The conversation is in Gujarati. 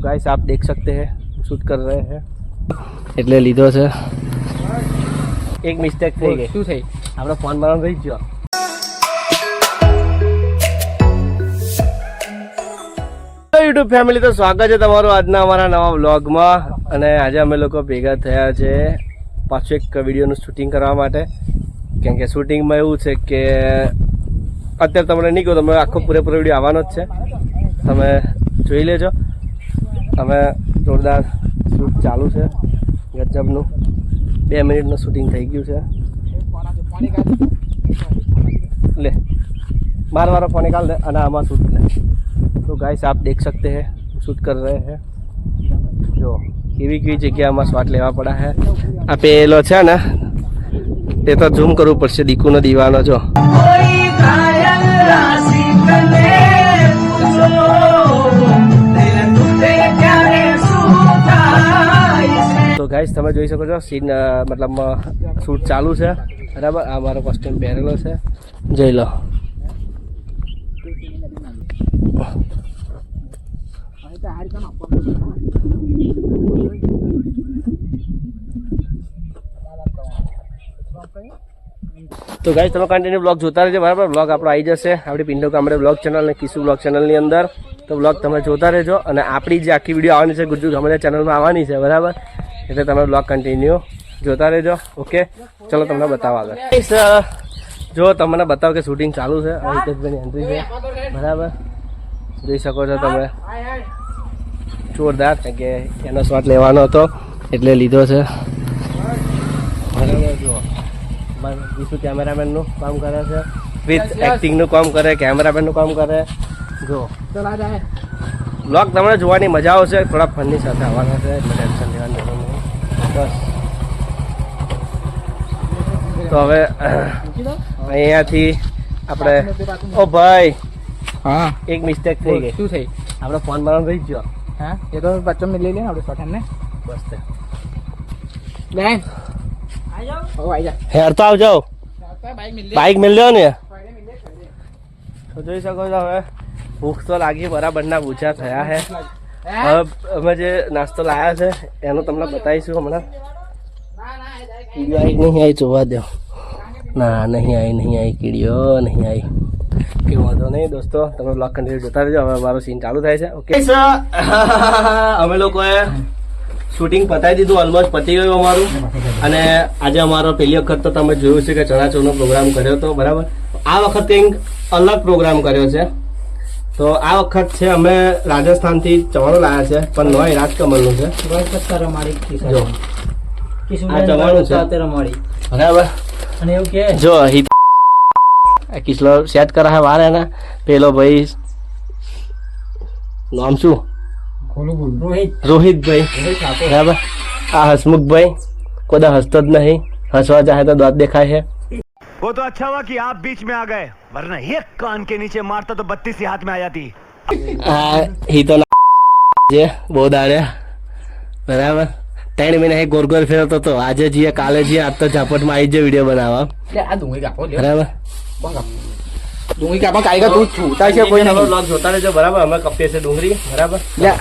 गाइस आप देख सकते हैं शूट कर रहे हैं એટલે લીધો છે એક મિસ્ટેક થઈ ગઈ શું થઈ આપણો ફોન મારવાનો રહી જ ગયો યુટ્યુબ ફેમિલી તો સ્વાગત છે તમારું આજના અમારા નવા વ્લોગમાં અને આજે અમે લોકો ભેગા થયા છે પાછું એક વિડીયોનું શૂટિંગ કરવા માટે કેમ કે શૂટિંગમાં એવું છે કે અત્યારે તમને નહીં કહું તમે આખો પૂરેપૂરો વિડીયો આવવાનો જ છે તમે જોઈ લેજો અમે જોરદાર શૂટ ચાલુ છે ગજબનું બે મિનિટનું શૂટિંગ થઈ ગયું છે ले बार बार फोन निकाल दे અને આમાં શૂટ લે તો ગાઈસ આપ દેખ सकते हैं શૂટ कर रहे हैं જો કેવી કેવી જગ્યામાં સ્વાટ લેવા પડ્યા હે આ પેલો છે ને તે તો ઝૂમ કરવું પડશે દીકુનો દીવાનો જો ગાઈસ તમે જોઈ શકો છો સીન મતલબ શૂટ ચાલુ છે. બરાબર? આ મારો કોસ્ટ્યુમ પહેરેલો છે. જોઈ લો. તો ગાઈસ તમે કન્ટિન્યુ બ્લોગ જોતા રહેજો. બરાબર? બ્લોગ આપણો આવી જશે. આપણી પિંડો કામડે બ્લોગ ચેનલ અને કિસુ બ્લોગ ચેનલની અંદર. તો બ્લોગ તમે જોતા રહેજો. અને આપણી જે આખી વીડિયો આવવાની છે, ગુજ્જુ ગામડે ચેનલમાં આવવાની છે. બરાબર? એટલે તમે બ્લોગ કન્ટિન્યુ જોતા રહેજો ઓકે ચલો તમને બતાવો આગળ. જો તમને બતાવો કે શૂટિંગ ચાલુ છે હિતેશભાઈની એન્ટ્રી છે. બરાબર? જોઈ શકો છો તમે. જોરદાર કે એનો શોટ લેવાનો હતો એટલે લીધો છે. બરાબર જુઓ. વિશુ કેમેરામેનનું કામ કરે છે. વિથ એક્ટિંગનું કામ કરે કેમેરામેનનું કામ કરે. જો બ્લોક બ્લોગ તમને જોવાની મજા આવશે થોડા ફનની સાથે આવવાના છે ટેન્શન લેવાની તો હવે અહીંયાથી આપણે ઓ ભાઈ હા. એક મિસ્ટેક થઈ ગઈ. શું થઈ? આપણે ફોન મારવાનું રહી ગયો હા? એ તો બચ્ચો મિલ લઈ લઈએ આપણે શોર્ટ ને બસ તે. બેન ઓ આઈ જા. હેર તો આવજો. બાઈક મિલ લ્યો ને. તો જોઈ શકો છો હવે. ભૂખ તો લાગી બરાબરના પૂછા થયા છે હવે અમે જે નાસ્તો લાયા છે, એનું તમને બતાવીશું હમણાં. કીડીઓ નહીં આવી, જોવા દો. ના, નહીં આવી નહીં આવી, કીડીઓ નહીં આવી. કે વાંધો નહીં દોસ્તો, તમે બ્લોગ કન્ટિન્યુ જોતા રહેજો. હવે મારો સીન ચાલુ થાય છે ઓકે અમે લોકોએ શૂટિંગ પતાવી દીધું ઓલમોસ્ટ પતી ગયું અમારું. અને આજે અમારો પહેલી વખત તો તમે જોયું છે કે ચણાચોરનો પ્રોગ્રામ કર્યો હતો, બરાબર? આ વખત કંઈક અલગ પ્રોગ્રામ કર્યો છે. તો આ વખત છે અમે રાજસ્થાનથી ચવાણું લાવ્યા છે પણ નોય રાજકમલનું છે. જો. આ ચવાણું છે. બરાબર અને એવું કે? જો કિસલો સેટ કરા હે વારે ને. પેલો ભાઈ નામ શું? રોહિત. રોહિતભાઈ બરાબર. આ હસમુખભાઈ કોદા હસતો જ નહીં. હસવા ચાહે તો દાંત દેખાય છે. वो तो अच्छा हुआ कि आप बीच में आ गए वरना एक कान के नीचे मारता तो बत्तीस ही हाथ में आ जाती આ હિતો છે બહુ દાડ્યા બરાબર ત્રણ મહિના ગોર ગોર ફેરવતો હતો આજે જઈએ કાલે જઈએ આજ તો ઝાપટમાં આવી જ વિડીયો બનાવવા લે આ ડુંગળી કાપો લે બરાબર કોણ કાપો ડુંગળી કાપો કારીગર તું છૂટા છે કોઈ તમે નહીં vlog જોતા રહેજો બરાબર અમે કપીએ છીએ ડુંગળી બરાબર લે